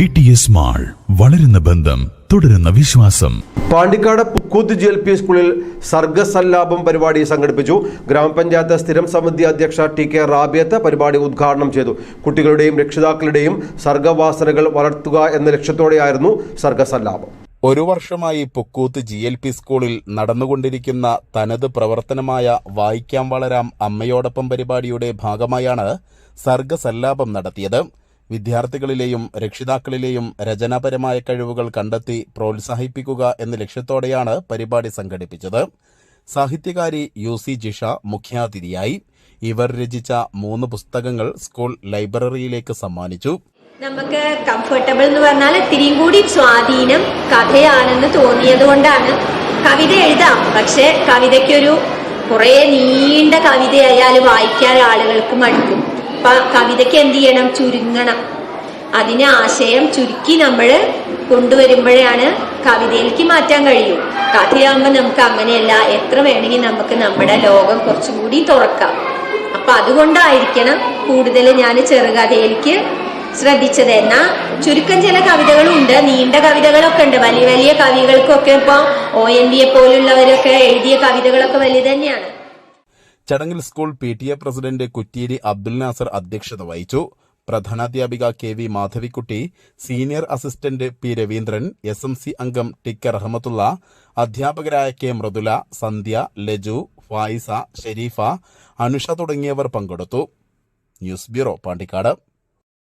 V T S mall വളരുന്ന ബന്ധം തുടരുന്ന വിശ്വാസം. Pandikkad Pukkooth G L P സ്കൂളിൽ സർഗസല്ലാപം പരിപാടി സംഘടിപ്പിച്ചു. ഗ്രാമപഞ്ചായത്ത് സ്ഥിരം സമിതി അധ്യക്ഷ ടി കെ റാബിയത്ത് പരിപാടി ഉദ്ഘാടനം ചെയ്തു. കുട്ടികളുടെയും രക്ഷിതാക്കളുടെയും സർഗവാസനകൾ വളർത്തുക എന്ന ലക്ഷ്യത്തോടെയായിരുന്നു സർഗസല്ലാപം. ഒരു വർഷമായി പുക്കൂത്ത് ജി എൽ പി സ്കൂളിൽ നടന്നുകൊണ്ടിരിക്കുന്ന തനത് പ്രവർത്തനമായ വായിക്കാം വളരാം അമ്മയോടൊപ്പം പരിപാടിയുടെ ഭാഗമായാണ് സർഗസല്ലാപം നടത്തിയത്. വിദ്യാർത്ഥികളിലെയും രക്ഷിതാക്കളിലെയും രചനാപരമായ കഴിവുകൾ കണ്ടെത്തി പ്രോത്സാഹിപ്പിക്കുക എന്ന ലക്ഷ്യത്തോടെയാണ് പരിപാടി സംഘടിപ്പിച്ചത്. സാഹിത്യകാരി യു സി ജിഷ മുഖ്യാതിഥിയായി ഇവർ രചിച്ച മൂന്ന് പുസ്തകങ്ങൾ സ്കൂൾ ലൈബ്രറിയിലേക്ക് സമ്മാനിച്ചു. നമുക്ക് കംഫർട്ടബിൾ എന്ന് പറഞ്ഞാൽ ഇത്തിരിയും കൂടി സ്വാധീനം കഥയാണെന്ന് തോന്നിയത് കൊണ്ടാണ് കവിത എഴുതാം. പക്ഷെ കവിതയ്ക്കൊരു കുറെ നീണ്ട കവിതയായാലും വായിക്കാൻ ആളുകൾക്ക് മടുക്കും. അപ്പൊ കവിതയ്ക്ക് എന്ത് ചെയ്യണം? ചുരുങ്ങണം. അതിനെ ആശയം ചുരുക്കി നമ്മൾ കൊണ്ടുവരുമ്പോഴാണ് കവിതയിലേക്ക് മാറ്റാൻ കഴിയൂ. കഥയാകുമ്പോൾ നമുക്ക് അങ്ങനെയല്ല. എത്ര വേണമെങ്കിൽ നമുക്ക് നമ്മുടെ ലോകം കുറച്ചുകൂടി തുറക്കാം. അപ്പൊ അതുകൊണ്ടായിരിക്കണം കൂടുതൽ ഞാൻ ചെറുകഥയിലേക്ക് ശ്രദ്ധിച്ചത്. എന്നാ ചുരുക്കം ചില കവിതകളും ഉണ്ട് നീണ്ട കവിതകളൊക്കെ ഉണ്ട്. വലിയ വലിയ കവികൾക്കൊക്കെ ഇപ്പൊ ഒ എൻ വിയെ പോലുള്ളവരൊക്കെ എഴുതിയ കവിതകളൊക്കെ വലിയ തന്നെയാണ്. ചടങ്ങിൽ school P T A president Kutteeri Abdul Nasar അധ്യക്ഷത വഹിച്ചു. പ്രധാനാധ്യാപിക K V Madhavikutty senior assistant P Raveendran S M C അംഗം ടിക്കർ അഹമ്മത്തുള്ള അധ്യാപകരായ കെ മൃദുല സന്ധ്യ ലജു ഫായിസ ഷെരീഫ അനുഷ തുടങ്ങിയവർ പങ്കെടുത്തു. News bureau Pandikkad.